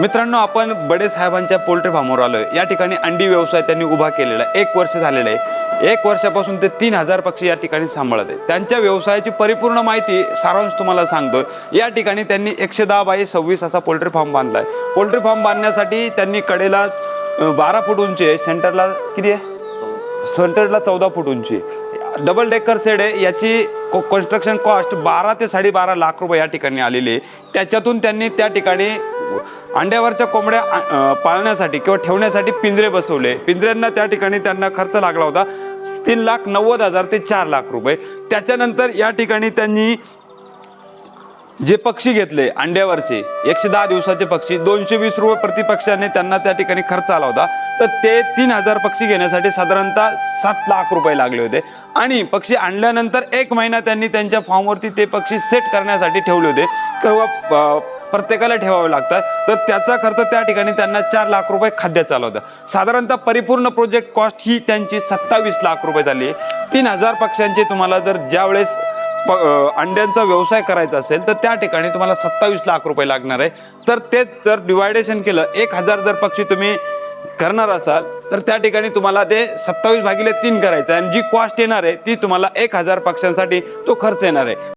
मित्रांनो आपण बडे साहेबांच्या पोल्ट्री फार्मवर आलोय. या ठिकाणी अंडी व्यवसाय त्यांनी उभा केलेला आहे. एक वर्ष झालेलं आहे. एक वर्षापासून ते तीन हजार पक्षी या ठिकाणी सांभाळत आहे त्यांच्या व्यवसायाची परिपूर्ण माहिती सारांश तुम्हाला सांगतोय. या ठिकाणी त्यांनी एकशे दहा बाय सव्वीस असा पोल्ट्री फार्म बांधला आहे पोल्ट्री फार्म बांधण्यासाठी त्यांनी कडेला बारा फूट उंची आहे. सेंटरला किती आहे? सेंटरला चौदा फूट उंची डबल डेकर सेड आहे. याची कन्स्ट्रक्शन कॉस्ट बारा ते साडेबारा लाख रुपये या ठिकाणी आलेली आहे. त्याच्यातून त्यांनी त्या ठिकाणी अंड्यावरच्या कोंबड्या पाळण्यासाठी किंवा ठेवण्यासाठी पिंजरे बसवले. पिंजऱ्यांना त्या ठिकाणी त्यांना खर्च लागला होता तीन लाख नव्वद हजार ते चार लाख रुपये. त्याच्यानंतर या ठिकाणी त्यांनी जे पक्षी घेतले अंड्यावरचे एकशे दहा दिवसाचे पक्षी दोनशे वीस रुपये प्रतिपक्षाने त्यांना त्या ठिकाणी खर्च आला होता. तर ते तीन हजार पक्षी घेण्यासाठी साधारणतः सात लाख रुपये लागले होते. आणि पक्षी आणल्यानंतर एक महिना त्यांनी त्यांच्या फॉर्मवरती ते पक्षी सेट करण्यासाठी ठेवले होते. किंवा प्रत्येकाला ठेवावे लागतात. तर त्याचा खर्च त्या ठिकाणी त्यांना चार लाख रुपये खाद्याचा आला होता साधारणतः परिपूर्ण प्रोजेक्ट कॉस्ट ही त्यांची सत्तावीस लाख रुपये झाली. तीन हजार पक्ष्यांची तुम्हाला जर ज्यावेळेस प अंड्यांचा व्यवसाय करायचा असेल तर त्या ठिकाणी तुम्हाला सत्तावीस लाख रुपये लागणार आहे. तर तेच जर डिवायडेशन केलं एक हजार जर पक्षी तुम्ही करणार असाल तर त्या ठिकाणी तुम्हाला ते सत्तावीस भागिले तीन करायचं आहे. आणि जी कॉस्ट येणार आहे ती तुम्हाला एक हजार पक्ष्यांसाठी तो खर्च येणार आहे.